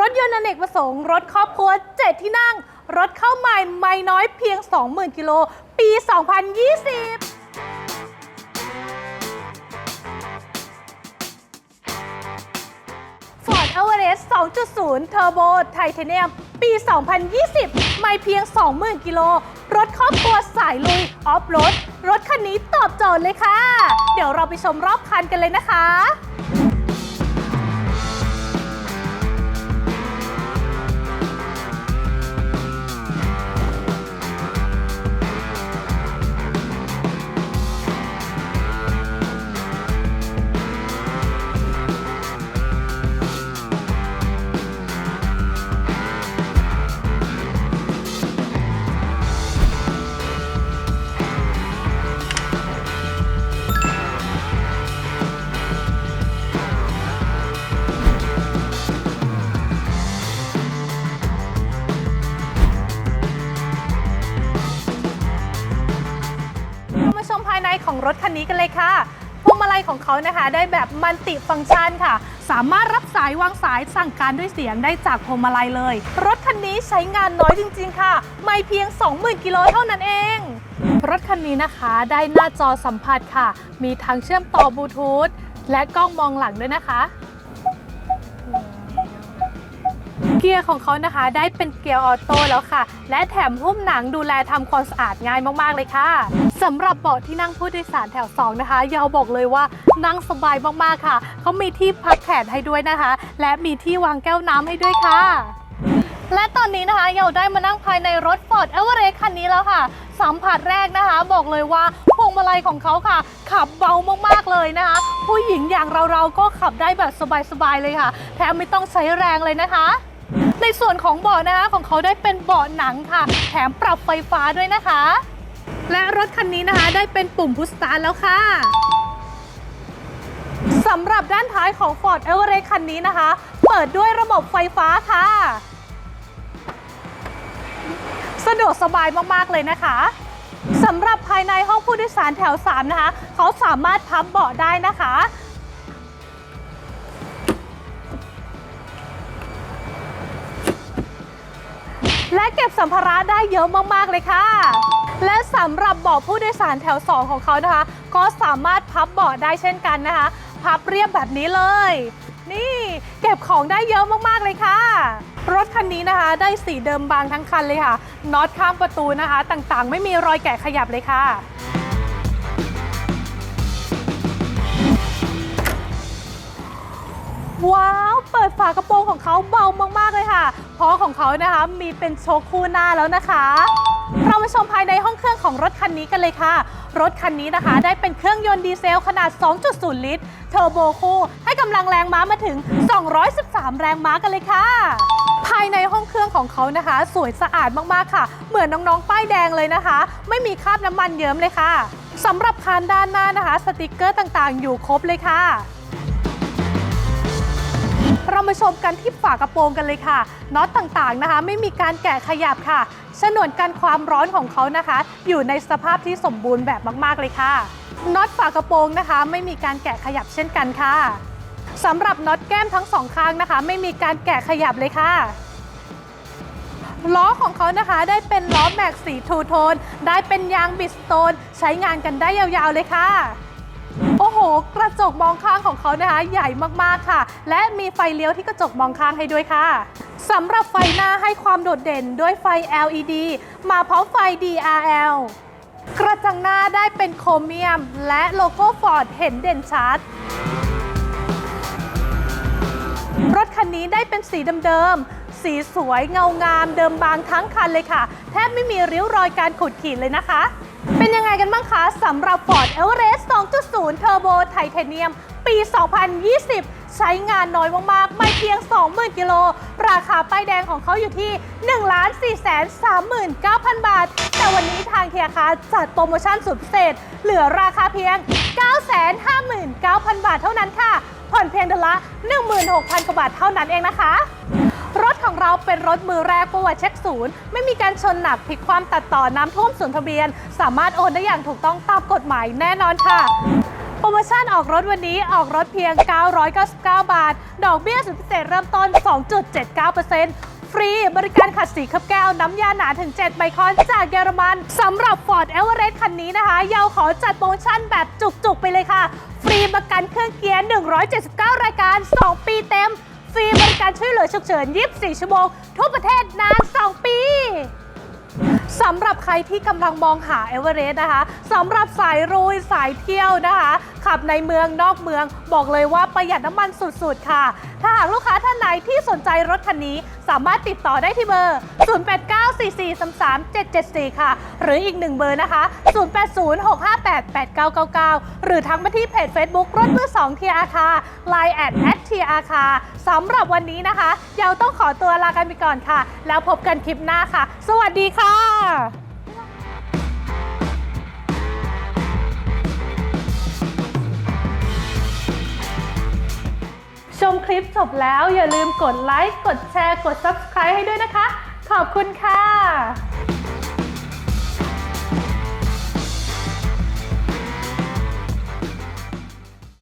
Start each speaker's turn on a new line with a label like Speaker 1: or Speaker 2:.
Speaker 1: รถยนต์อเนกประสงค์ รถครอบครัว 7 ที่นั่ง รถเข้าใหม่ไม่น้อยเพียง 20,000 กิโล ปี 2020 Ford Everest 2.0 Turbo Titanium ปี 2020 ไม่เพียง 20,000 กิโล รถครอบครัวสายลุย ออฟโรด รถคันนี้ตอบโจทย์เลยค่ะ เดี๋ยวเราไปชมรอบคันกันเลยนะคะ รถคันนี้กันเลยค่ะพวงมาลัยของเขานะคะ ได้แบบมัลติฟังก์ชันค่ะ สามารถรับสายวางสายสั่งการด้วยเสียงได้จากพวงมาลัยเลย รถคันนี้ใช้งานน้อยจริง ๆ ค่ะ ไม่เพียง 20,000 กิโลเท่านั้นเอง รถคันนี้นะคะได้หน้าจอสัมผัสค่ะ มีทางเชื่อมต่อบลูทูธและกล้องมองหลังด้วยนะคะ เกียร์ของเขานะคะ ได้เป็นเกียร์ออโต้แล้วค่ะ และแถมหุ้มหนังดูแลทำความสะอาดง่ายมากๆเลยค่ะสำหรับเบาะที่นั่งผู้โดยสารแถว 2 นะคะยาวบอกเลยว่านั่งสบายมากๆค่ะ เขามีที่พักแขนให้ด้วยนะคะ และมีที่วางแก้วน้ำให้ด้วยค่ะและตอนนี้นะคะเยาได้มานั่งภายในรถ Ford Everest คันนี้แล้วค่ะ สัมผัสแรกนะคะ บอกเลยว่าพวงมาลัยของเขาค่ะ ขับเบามากๆเลยนะคะ ผู้หญิงอย่างเราๆก็ขับได้แบบสบายๆเลยค่ะ แถมไม่ต้องใช้แรงเลยนะคะ ในส่วนของเบาะนะคะของเขาได้เป็นเบาะหนังค่ะ แถมปรับไฟฟ้าด้วยนะคะ และรถคันนี้นะคะได้เป็นปุ่มพุชสตาร์ทแล้วค่ะสำหรับด้านท้ายของ Ford Everest คันนี้นะคะ เปิดด้วยระบบไฟฟ้าค่ะ สะดวกสบายมาก ๆ เลยนะคะสำหรับภายในห้องผู้โดยสารแถว 3 นะคะ เขาสามารถพับเบาะได้นะคะ และเก็บสัมภาระได้เยอะมากๆเลยค่ะ และสำหรับเบาะผู้โดยสารแถว 2 ของเขานะคะ ก็สามารถพับเบาะได้เช่นกันนะคะ พับเรียบแบบนี้เลย นี่เก็บของได้เยอะมากๆเลยค่ะ รถคันนี้นะคะ ได้สีเดิมบางทั้งคันเลยค่ะน็อตข้ามประตูนะคะ ต่างๆ ไม่มีรอยแกะขยับเลยค่ะ ฝากระโปรงของเขาเบามากๆเลยค่ะ เพราะของเขานะคะมีเป็นโชคคู่หน้าแล้วนะคะ เรามาชมภายในห้องเครื่องของรถคันนี้กันเลยค่ะ รถคันนี้นะคะ ได้เป็นเครื่องยนต์ดีเซลขนาด 2.0 ลิตร เทอร์โบคู่ให้กำลังแรงม้ามาถึง 213 แรงม้ากันเลยค่ะภายในห้องเครื่องของเขานะคะ สวยสะอาดมากๆค่ะ เหมือนน้องๆ ป้ายแดงเลยนะคะ ไม่มีคราบน้ำมันเยิ้มเลยค่ะสำหรับคานด้านหน้านะคะ สติกเกอร์ต่างๆ อยู่ครบเลยค่ะ มาชมกันที่ฝากระโปรงกันเลยค่ะน็อตต่างๆนะคะ ไม่มีการแกะขยับค่ะฉนวนกันความร้อนของเขานะคะ อยู่ในสภาพที่สมบูรณ์แบบมากๆเลยค่ะน็อตฝากระโปรงนะคะ ไม่มีการแกะขยับเช่นกันค่ะสำหรับน็อตแก้มทั้งสองข้างนะคะ ไม่มีการแกะขยับเลยค่ะล้อของเขานะคะได้เป็นล้อแม็กสีทูโทน ได้เป็นยางบิสโตน ใช้งานกันได้ยาวๆเลยค่ะ โอ้โห กระจกมองข้างของเขานะคะใหญ่มากๆค่ะ และมีไฟเลี้ยวที่กระจกมองข้างให้ด้วยค่ะสำหรับไฟหน้าให้ความโดดเด่นด้วยไฟ LED มาพร้อมไฟ DRL กระจังหน้าได้เป็นโครเมียม และโลโก้ฟอร์ดเห็นเด่นชัด รถคันนี้ได้เป็นสีเดิมๆ สีสวยเงางามเดิมบางทั้งคันเลยค่ะ แทบไม่มีริ้วรอยการขูดขีดเลยนะคะ เป็นยังไงกันบ้างคะสำหรับ Ford Everest 2.0 Turbo Titanium ปี 2020 ใช้งานน้อยมากๆ ไม่เพียง 20,000 กิโล ราคาป้ายแดงของเขาอยู่ที่ 1 4 3 9 0 0 0 บาท แต่วันนี้ทางเทียคาจัดโปรโมชั่นสุดพิเศษ เหลือราคาเพียง 959,000 บาทเท่านั้นค่ะ ผ่อนเพียงเดือนละ 16,000 กว่าบาทเท่านั้นเองนะคะ รถของเราเป็นรถมือแรกประวัติเช็คศูนย์ ไม่มีการชนหนักพลิกความตัดต่อน้ำท่วมศูนย์ทะเบียน สามารถโอนได้อย่างถูกต้องตามกฎหมายแน่นอนค่ะโปรโมชั่นออกรถวันนี้ออกรถเพียง 999 บาท ดอกเบี้ยสุดพิเศษเริ่มต้น 2.79%ฟรีบริการขัดสีเคลือบแก้วน้ำยาหนาถึง 7 ไมครอนจากเยอรมันสำหรับ Ford Everest คันนี้นะคะเยาขอจัดโปรโมชั่นแบบจุกๆ ไปเลยค่ะ ฟรีประกันเครื่องเกียร์ 179 รายการ 2 ปีเต็ม ฟรีบริการช่วยเหลือฉุกเฉิน 24 ชั่วโมงทั่วประเทศนาน 2 ปีสำหรับใครที่กำลังมองหาเอเวอเรสต์นะคะสำหรับสายรุยสายเที่ยวนะคะ ขับในเมืองนอกเมือง บอกเลยว่าประหยัดน้ำมันสุดๆค่ะ ถ้าหากลูกค้าท่านไหนที่สนใจรถคันนี้ สามารถติดต่อได้ที่เบอร์ 0894433774 ค่ะ หรืออีกหนึ่งเบอร์นะคะ 0806588999 หรือทั้งมาที่เพจ Facebook รถมือ2ทีอาคา Line แอดแอดทีอาคาสำหรับวันนี้นะคะเยาต้องขอตัวลากันไปก่อนค่ะ แล้วพบกันคลิปหน้าค่ะ สวัสดีค่ะ ชมคลิปจบแล้วอย่าลืมกดไลค์ กดแชร์ กด Subscribe ให้ด้วยนะคะ ขอบคุณค่ะ